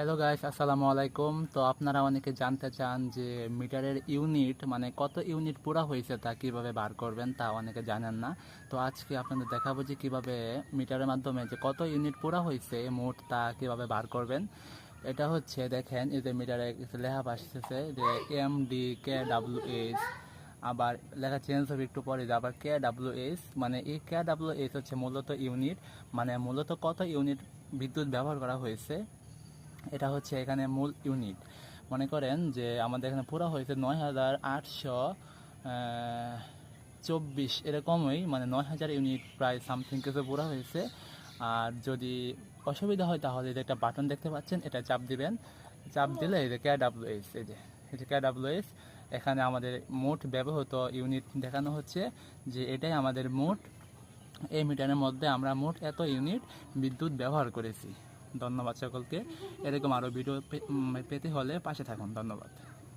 Hello guys আসসালামু আলাইকুম তো আপনারা অনেকে জানতে চান যে মিটারের ইউনিট মানে কত ইউনিট পুরা হয়েছে তা কীভাবে বার করবেন তা অনেকে জানেন না। তো আজকে আপনাদের দেখাবো যে কীভাবে মিটারের মাধ্যমে যে কত ইউনিট পুরা হয়েছে মোট তা কীভাবে বার করবেন। এটা হচ্ছে, দেখেন, এই যে মিটারে লেখা আসতেছে যে M D K W H আবার লেখা চেঞ্জ হবে একটু পরে, যে আবার কে ডাব্লিউ এইচ মানে এই কে ডাব্লিউ এইচ হচ্ছে মূলত ইউনিট। মানে মূলত কত ইউনিট বিদ্যুৎ ব্যবহার করা হয়েছে? এটা হচ্ছে এখানে মূল ইউনিট মনে করেন যে আমাদের এখানে পুরো হয়েছে নয় হাজার আটশো চব্বিশ, এরকমই মানে নয় হাজার ইউনিট প্রায় সামথিং কিছু পুরো হয়েছে। আর যদি অসুবিধা হয় তাহলে যে একটা বাটন দেখতে পাচ্ছেন, এটা চাপ দিবেন। চাপ দিলে এই যে কে ডাব্লিউ এস এই যে এই যে কে ডাব্লিউ এস এখানে আমাদের মোট ব্যবহৃত ইউনিট দেখানো হচ্ছে যে এটাই আমাদের মোট, এই মিটারের মধ্যে আমরা মোট এত ইউনিট বিদ্যুৎ ব্যবহার করেছি। ধন্যবাদ সকলকে। এরকম আরও ভিডিও পেতে হলে পাশে থাকুন। ধন্যবাদ।